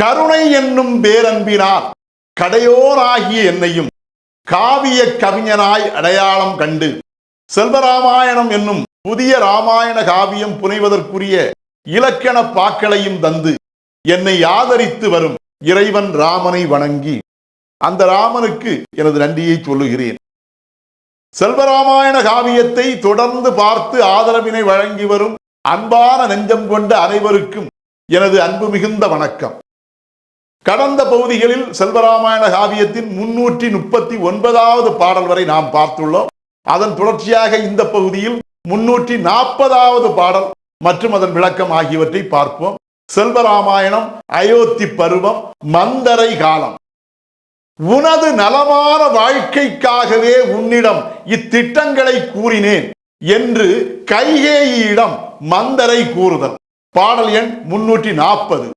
கருணை என்னும் பேரன்பினால் கடையோராகிய என்னையும் காவிய கவிஞனாய் அடையாளம் கண்டு செல்வராமாயணம் என்னும் புதிய ராமாயண காவியம் புனைவதற்குரிய இலக்கண பாக்களையும் தந்து என்னை ஆதரித்து வரும் இறைவன் ராமனை வணங்கி அந்த ராமனுக்கு எனது நன்றியை சொல்லுகிறேன். செல்வராமாயண காவியத்தை தொடர்ந்து பார்த்து ஆதரவினை வழங்கி வரும் அன்பான நெஞ்சம் கொண்ட அனைவருக்கும் எனது அன்பு மிகுந்த வணக்கம். கடந்த பகுதிகளில் செல்வராமாயண காவியத்தின் முன்னூற்றி முப்பத்தி ஒன்பதாவது பாடல் வரை நாம் பார்த்துள்ளோம். அதன் தொடர்ச்சியாக இந்த பகுதியில் முன்னூற்றி நாற்பதாவது பாடல் மற்றும் அதன் விளக்கம் ஆகியவற்றை பார்ப்போம். செல்வராமாயணம் அயோத்தி பருவம் மந்தரை காலம். உனது நலமான வாழ்க்கைக்காகவே உன்னிடம் இத்திட்டங்களை கூறினேன் என்று கைகேயிடம் மந்தரை கூறுதல். பாடல் எண் முன்னூற்றி நாற்பது.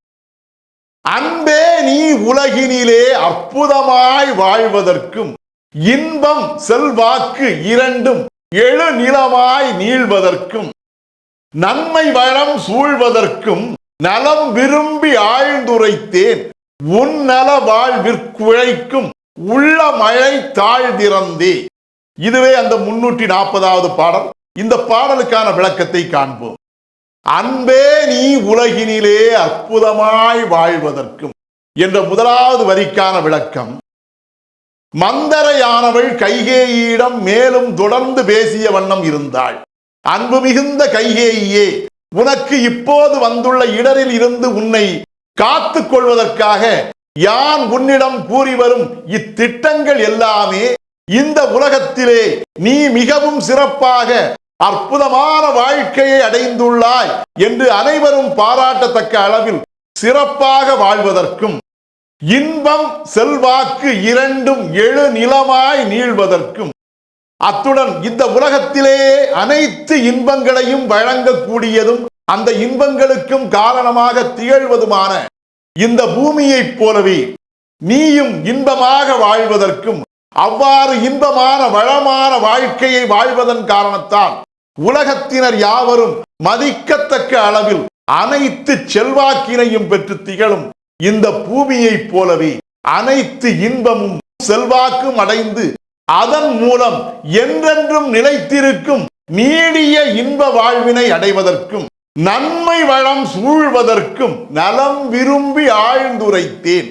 அன்பே நீ உலகினிலே அற்புதமாய் வாழ்வதற்கும் இன்பம் செல்வாக்கு இரண்டும் எழுநிலமாய் நீள்வதற்கும் நன்மை வளம் சூழ்வதற்கும் நலம் விரும்பி ஆழ்ந்துரைத்தேன். உன் நல வாழ்விற்குழைக்கும் உள்ள மழை தாழ்ந்திறந்தே இதுவே அந்த முன்னூற்றி நாற்பதாவது பாடல். இந்த பாடலுக்கான விளக்கத்தை காண்போம். அன்பே நீ உலகினிலே அற்புதமாய் வாழ்வதற்கும். என்ற முதலாவது வரிக்கான விளக்கம். மந்தரையானவள் கைகேயிடம் மேலும் தொடர்ந்து பேசிய வண்ணம் இருந்தாள். அன்பு மிகுந்த கைகேயியே உனக்கு இப்போது வந்துள்ள இடரில் இருந்து உன்னை காத்து கொள்வதற்காக யான் உன்னிடம் கூறி வரும் இத்திட்டங்கள் எல்லாமே இந்த உலகத்திலே நீ மிகவும் சிறப்பாக அற்புதமான வாழ்க்கையை அடைந்துள்ளாய் என்று அனைவரும் பாராட்டத்தக்க அளவில் சிறப்பாக வாழ்வதற்கும் இன்பம் செல்வாக்கு இரண்டும் எழு நிலமாய் நீள்வதற்கும் அத்துடன் இந்த உலகத்திலே அனைத்து இன்பங்களையும் வழங்கக்கூடியதும் அந்த இன்பங்களுக்கும் காரணமாக திகழ்வதுமான இந்த பூமியைப் போலவே நீயும் இன்பமாக வாழ்வதற்கும் அவ்வாறு இன்பமான வளமான வாழ்க்கையை வாழ்வதன் காரணத்தால் உலகத்தினர் யாவரும் மதிக்கத்தக்க அளவில் அனைத்து செல்வாக்கினையும் பெற்று திகழும் இந்த பூமியைப் போலவே அனைத்து இன்பமும் செல்வாக்கும் அடைந்து அதன் மூலம் என்றென்றும் நிலைத்திருக்கும் நீடிய இன்ப வாழ்வினை அடைவதற்கும் நன்மை வளம் சூழ்வதற்கும் நலம் விரும்பி ஆழ்ந்துரைத்தேன்.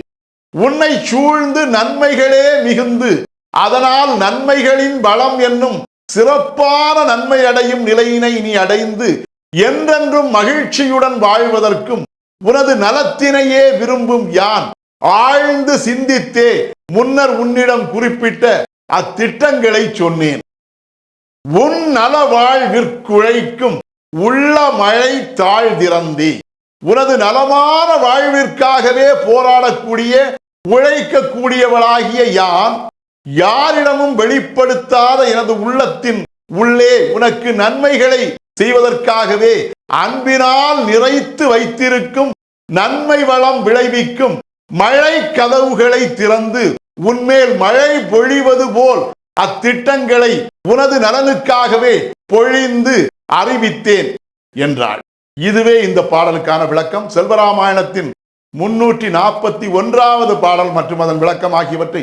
உன்னை சூழ்ந்து நன்மைகளே மிகுந்து அதனால் நன்மைகளின் பலம் என்னும் சிறப்பான நன்மை அடையும் நிலையினை நீ அடைந்து என்றென்றும் மகிழ்ச்சியுடன் வாழ்வதற்கும் உனது நலத்தினையே விரும்பும் யான். ஆழ்ந்து சிந்தித்தே முன்னர் உன்னிடம் குறிப்பிட்ட அத்திட்டங்களை சொன்னேன். உன் நல வாழ்விற்குழைக்கும் உள்ள மழை தாழ்திறந்தே. உனது நலமான வாழ்விற்காகவே போராடக்கூடிய உழைக்கக்கூடியவளாகிய யான் யாரிடமும் வெளிப்படுத்தாத எனது உள்ளத்தின் உள்ளே உனக்கு நன்மைகளை செய்வதற்காகவே அன்பினால் நிறைத்து வைத்திருக்கும் நன்மை வளம் விளைவிக்கும் மழை கதவுகளை திறந்து உன்மேல் மழை பொழிவது போல் அத்திட்டங்களை உனது நலனுக்காகவே பொழிந்து அறிவித்தேன் என்றாள். இதுவே இந்த பாடலுக்கான விளக்கம். செல்வராமாயணத்தின் முன்னூற்றி நாற்பத்தி ஒன்றாவது பாடல் மற்றும் அதன் விளக்கம் ஆகியவற்றை